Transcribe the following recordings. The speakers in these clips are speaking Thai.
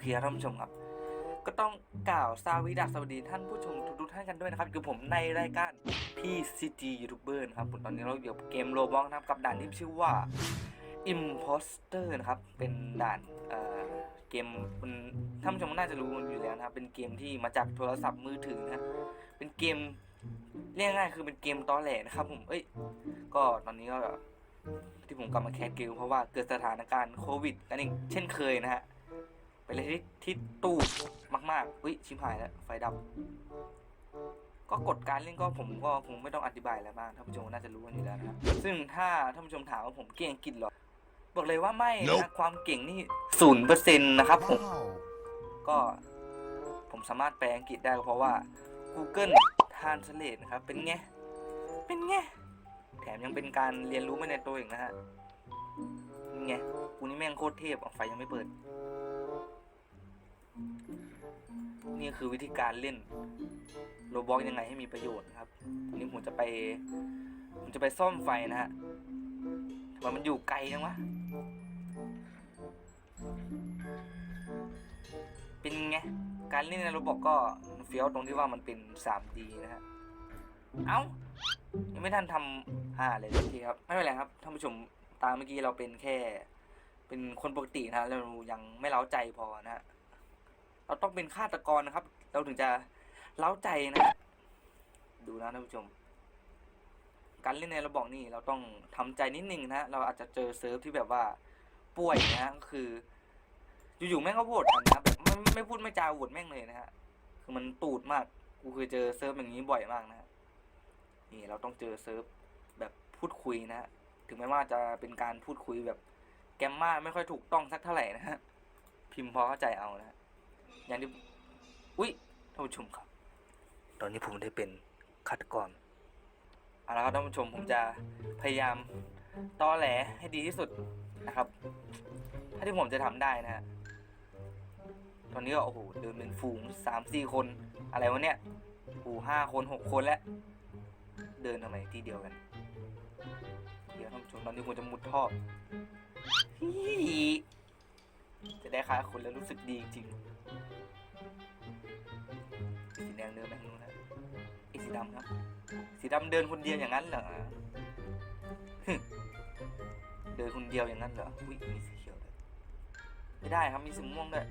เคครับท่านผู้ชมครับ ก็ต้องกล่าวสวัสดีสวัสดีท่านผู้ชมทุกๆท่านกันด้วยนะครับคือผมในรายการพี่ซีจียูทูบเบอร์นะครับผมตอนนี้เราอยู่เกมโลบ็อกนะครับกับด่านที่ชื่อว่า Imposter นะครับ เป็นด่านเอ่อเกมมันท่านผู้ชมน่าจะรู้อยู่แล้วนะครับ เป็นเกมที่มาจากโทรศัพท์มือถือนะเป็นเกมเรียกง่ายคือเป็นเกมตอแหลนะครับผมเอ้ยก็ตอนนี้ก็ที่ผมกลับมาแคสเกมเพราะว่าเกิดสถานการณ์โควิดนั่นเองเช่นเคยนะฮะ ไปเลยที่ที่ตู้มากๆอุ้ยชิบหายแล้วไฟดับ ก็กฎการเล่นก็ผมก็คงไม่ต้องอธิบายอะไรมากท่านผู้ชมน่าจะรู้กันอยู่แล้วนะครับซึ่งถ้าท่านผู้ชมถามว่าผมเก่งอังกฤษเหรอบอกเลยว่าไม่นะ Nope ความเก่งนี่ศูนย์เปอร์เซ็นต์นะครับผม Wow. ก็ผมสามารถแปลอังกฤษได้ก็เพราะว่า Google Translate นะครับ เป็นไง เป็นไง แถมยังเป็นการเรียนรู้ไปในตัวเองนะฮะเป็นไงกูนี่แม่งโคตรเทพอะไฟยังไม่เปิด นี่คือวิธีการเล่นโรบอทยังไงให้มีประโยชน์นะครับวันนี้ผมจะไป ผมจะไปซ่อมไฟนะฮะทำไมมันอยู่ไกลจังวะ เป็นไง การเล่นในโรบอกก็เฟี้ยวตรงที่ว่ามันเป็น 3D นะฮะ เอ้า ยังไม่ทันทำอ่าเลยทีครับ ไม่เป็นไรครับท่านผู้ชมตามเมื่อกี้เราเป็นแค่ เป็นคนปกตินะฮะเรายังไม่เล้าใจพอนะฮะ เราต้องเป็นฆาตกรนะครับ เราถึงจะเล้าใจนะ ดูนะท่านผู้ชม การเล่นในระบอกนี่เราต้องทำใจนิดนึงนะเราอาจจะเจอเซิร์ฟที่แบบว่าป่วยนะก็คือ อยู่ๆแม่งก็โหวตกันนะครับแบบไม่ไม่พูดไม่จาโหวตแม่งเลยนะฮะคือมันตูดมากกูเคยเจอเซิร์ฟอย่างนี้บ่อยมากนะฮะนี่เราต้องเจอเซิร์ฟแบบพูดคุยนะฮะถึงแม้ว่าจะเป็นการพูดคุยแบบแกมมาไม่ค่อยถูกต้องสักเท่าไหร่นะฮะพิมพ์พอเข้าใจเอานะฮะ อย่างที่อุ้ยท่านผู้ชมครับ ตอนนี้ผมได้เป็นฆาตกรเอาละครับท่านผู้ชมผมจะพยายามตอแหลให้ดีที่สุดนะครับ ถ้าที่ผมจะทำได้นะฮะตอนนี้ก็โอ้โหเดินเป็นฝูงสามสี่คน อะไรวะเนี่ยโอ้โหห้าคนหกคนแล้ว เดินทำไมที่เดียวกันเดี๋ยวท่านผู้ชมตอนนี้ผมจะมุดท่อจะได้ค่าคนแล้วรู้สึกดีจริง ดำครับ สีดำเดินคนเดียวอย่างนั้นเหรอเดินคนเดียวอย่างนั้นเหรออุ้ยมีสีเขียวด้วยไม่ได้ครับมีสีม่วงด้วย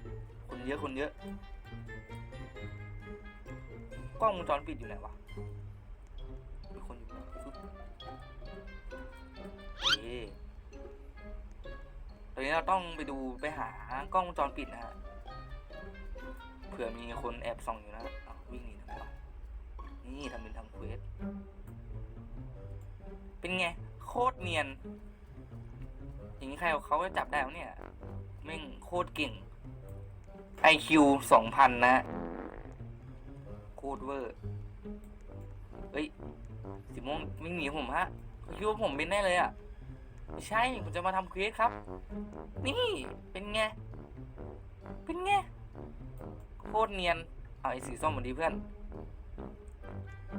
คนเยอะคนเยอะกล้องวงจรปิดอยู่ไหนวะมีคนอยู่ไหนฟึ๊บโอตอนนี้เราต้องไปดูไปหากล้องวงจรปิดนะฮะเผื่อมีคนแอบส่องอยู่นะ นี่ทำเป็นทำเควสเป็นไง โคตรเนียน อย่างนี้ใครเขาจะจับได้วะเนี่ยแม่งโคตรเก่ง IQ สองพันนะ โคตรเวอร์เฮ้ยสีม่วงวิ่งหนีผมฮะคิดว่าผมเป็นแน่เลยอะไม่ใช่ ผมจะมาทำเควสครับ นี่เป็นไง เป็นไง โคตรเนียน เอาไอ้สีส้มมาดีเพื่อน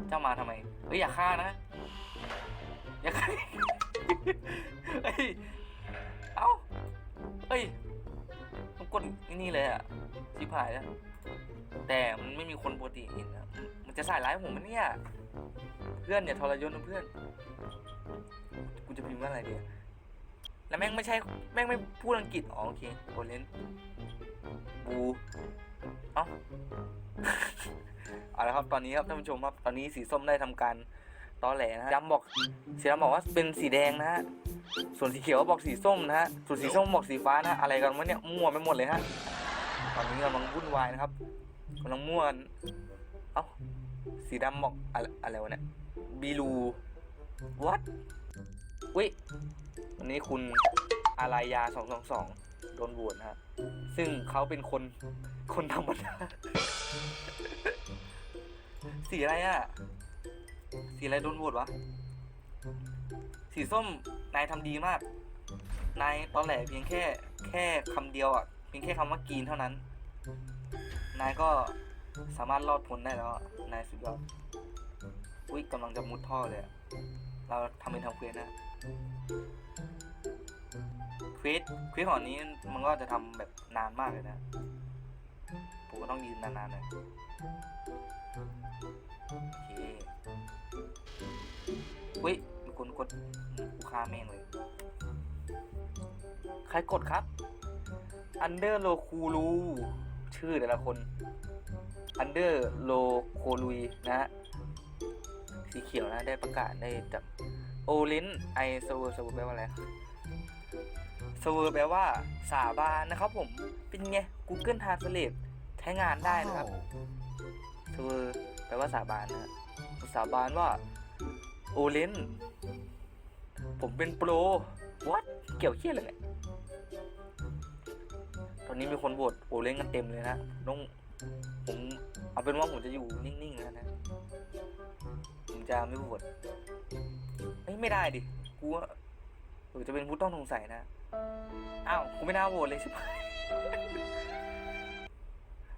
เจ้ามาทำไมเฮ้ยอย่าฆ่านะ อย่าฆ่าเฮ้ยเอ้าเฮ้ยมันกดนี่เลยอะชิบหายแล้ว แต่มันไม่มีคนปกติเห็นนะมันจะใส่ร้ายผมมันเนี่ยเพื่อนอย่าทรยศนะเพื่อน กูจะพิมพ์ว่าอะไรดีแล้วแม่งไม่ใช่ แม่งไม่พูดอังกฤษ อ๋อโอเคโอเลนบู เอ้าเอาละครับตอนนี้ครับท่านผู้ชมครับตอนนี้สีส้มได้ทำการตอแหลนะฮะดำบอกสีดำบอกว่าเป็นสีแดงนะฮะส่วนสีเขียวบอกสีส้มนะฮะส่วนสีส้มบอกสีฟ้านะอะไรกันวะเนี่ยมั่วไปหมดเลยฮะตอนนี้กำลังวุ่นวายนะครับกำลังมั่วนเอ้าสีดำบอกอะไรอะไรวะเนี่ยบีลู what อุ้ยวันนี้คุณอารายาสองสองสอง ดนโหวตนะฮะซึ่งเขาเป็นคนคนธรรมดา สีอะไรอะสีอะไรโดนโหวตวะ สีส้มนายทำดีมาก นายตอนแหลเพียงแค่ แค่คำเดียวอะ เพียงแค่คำว่ากรีนเท่านั้น นายก็สามารถรอดพ้นได้แล้วอะนายสุดยอด อุ้ยกำลังจะมุดท่อเลยอะเราทำเป็นทำเควสนะ ควิสควิสของนี้มันก็จะทำแบบนานมากเลยนะ ผมก็ต้องยืนนานๆหน่อยโอเคเฮ้ยมีคนกดกูฆ่าแม่งเลย ใครกดครับ อันเดอร์โลคูลูชื่อแต่ละคน อันเดอร์โลโคลุยนะฮะ สีเขียวนะ ได้ประกาศได้จับโอลินไอสเวอร์สเวอร์แปลว่าอะไร เวอร์แปลว่าสาบานนะครับผม เป็นไง Google Translate ใช้งานได้นะครับสเวอร์แปลว่าสาบานนะฮะสาบานว่าโอลินผมเป็นโปร what เกี่ยวเชี่ยอะไรเนี่ยตอนนี้มีคนโหวตโอเล่นกันเต็มเลยนะต้องผมเอาเป็นว่าผมจะอยู่นิ่งๆแล้วนะ ผมจะไม่โหวตเฮ้ยไม่ได้ดิ กูว่าเออจะเป็นผู้ต้องสงสัยนะ อ้าวกูไม่น่าโหวตเลยใช่ไหม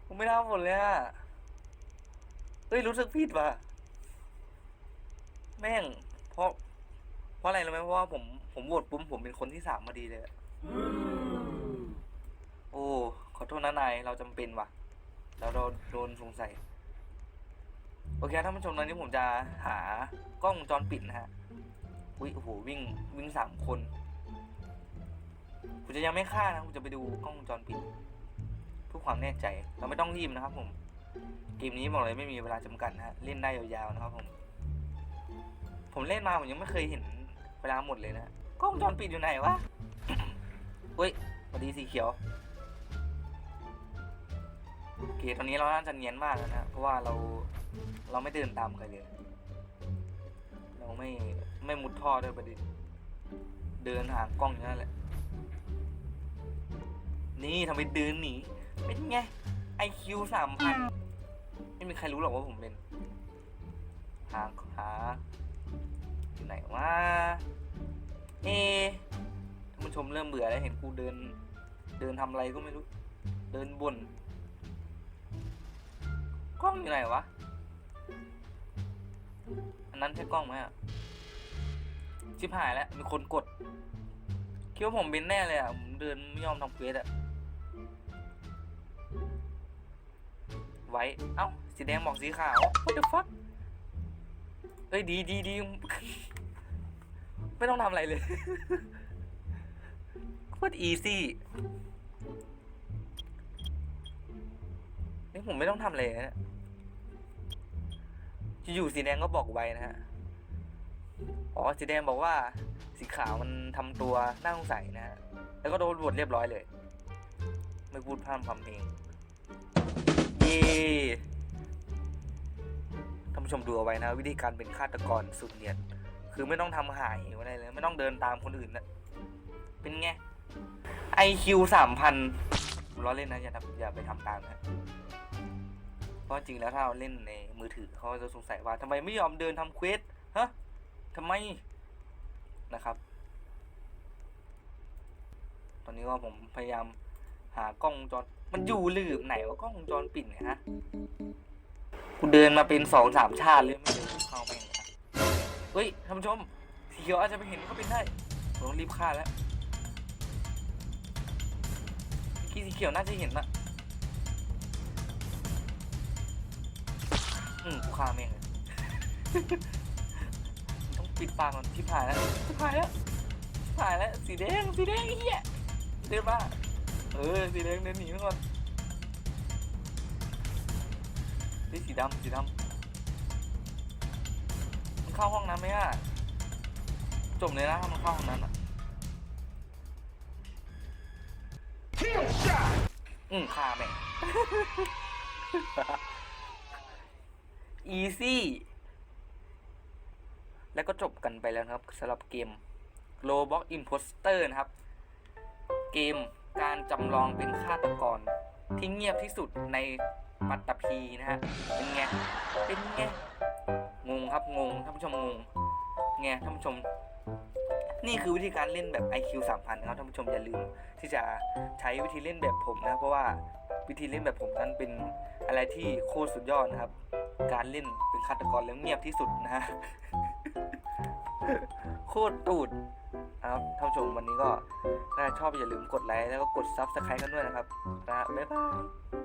ผมไม่น่าโหวตเลยอะเฮ้ยรู้สึกผิดว่ะแม่ง เพราะ เพราะอะไรรู้ไหมเพราะว่าผมผมโหวตปุ๊บผมเป็นคนที่สามมาดีเลยอะโอ้ขอโทษนะนายเราจำเป็นว่ะแล้วเราโดนสงสัยโอเคท่านผู้ชมตอนนี้ผมจะหากล้องวงจรปิดนะฮะอุ้ยโอ้โหวิ่งวิ่งสามคน ผมจะยังไม่ฆ่านะผมจะไปดูกล้องวงจรปิดเพื่อความแน่ใจเราไม่ต้องรีบนะครับผมเกมนี้บอกเลยไม่มีเวลาจำกัดนะฮะเล่นได้ยาวๆนะครับผม ผมเล่นมาผมยังไม่เคยเห็นเวลาหมดเลยนะกล้องวงจรปิดอยู่ไหนวะเฮ้ยสวัสดีสีเขียวโอเคตอนนี้เราน่าจะเนียนมากแล้วนะเพราะว่าเราเราไม่เดินตามใครเลยเราไม่ไม่มุดท่อด้วยประเด็นเดินหากล้องอย่างนั้นแหละ นี่ทำไมเดินหนีเป็นไง IQ สามพันไม่มีใครรู้หรอกว่าผมเป็นหาหาอยู่ไหนวะเอท่านผู้ชมเริ่มเบื่อแล้วเห็นกูเดิน เดินทำอะไรก็ไม่รู้ เดินบนกล้องอยู่ไหนวะ อันนั้นใช่กล้องไหมอะ ชิบหายแล้ว มีคนกด คิดว่าผมเป็นแน่เลยอะ ผมเดินไม่ยอมทำเควสอะ ไว้ เอ้า สีแดงบอกสีขาว what the fuck เอ้ยดีดีดีไม่ต้องทำอะไรเลยโคตรอีซี่นี่ผมไม่ต้องทำอะไรนะเนี่ยอยู่สีแดงก็บอกไว้นะฮะ อ๋อสีแดงบอกว่า สีขาวมันทำตัวน่าสงสัยนะฮะ แล้วก็โดนบทเรียบร้อยเลย ไม่พูดพร่ำพำเพลง เย้ท่านผู้ชมดูเอาไว้นะ วิธีการเป็นฆาตกรสุดเนียนคือไม่ต้องทำหายอะไรเลย ไม่ต้องเดินตามคนอื่นนะเป็นไง IQ สามพันล้อเล่นนะอย่าอย่าไปทำตามนะเพราะจริงแล้วถ้าเราเล่นในมือถือเขาจะสงสัยว่าทำไมไม่ยอมเดินทำเควสฮะทำไมนะครับ ตอนนี้ก็ผมพยายาม หากล้องวงจร มันอยู่ลืมไหนว่ากล้องวงจรปิดเนี่ยฮะ กูเดินมาเป็นสองสามชาติเลยไม่ได้เข้าแม่งเลยอะเฮ้ยท่านผู้ชมสีเขียวอาจจะไม่เห็นก็เป็นได้ผมต้องรีบฆ่าแล้วเมื่อกี้สีเขียวน่าจะเห็นนะอืมกูฆ่าแม่งเลยต้องปิดปากก่อนชิบหายแล้วชิบหายแล้วชิบหายแล้ว สีแดง สีแดงไอ้เหี้ยเดินมา เออสีแดงเดินหนีมาก่อนนี่สีดำสีดำมันเข้าห้องน้ำไหมอะจบเลยนะถ้ามันเข้าห้องนั้นอะอืมฆ่าแม่ง easy แล้วก็จบกันไปแล้วครับสำหรับเกม Roblox Imposter นะครับ เกม การจำลองเป็นฆาตกรที่เงียบที่สุดในปัตตภีนะฮะ เป็นไง เป็นไง งงครับงงท่านผู้ชมงงไงท่านผู้ชม นี่คือวิธีการเล่นแบบ IQ 3000นะครับท่านผู้ชมอย่าลืมที่จะใช้วิธีเล่นแบบผมนะ เพราะว่าวิธีเล่นแบบผมนั้นเป็นอะไรที่โคตรสุดยอดนะครับ การเล่นเป็นฆาตกรแล้วเงียบที่สุดนะฮะ โคตรตูด นะครับท่านชมวันนี้ก็ถ้าชอบอย่าลืมกดไลค์แล้วก็กดซับสไครต์กันด้วยนะครับนะฮะบ๊ายบาย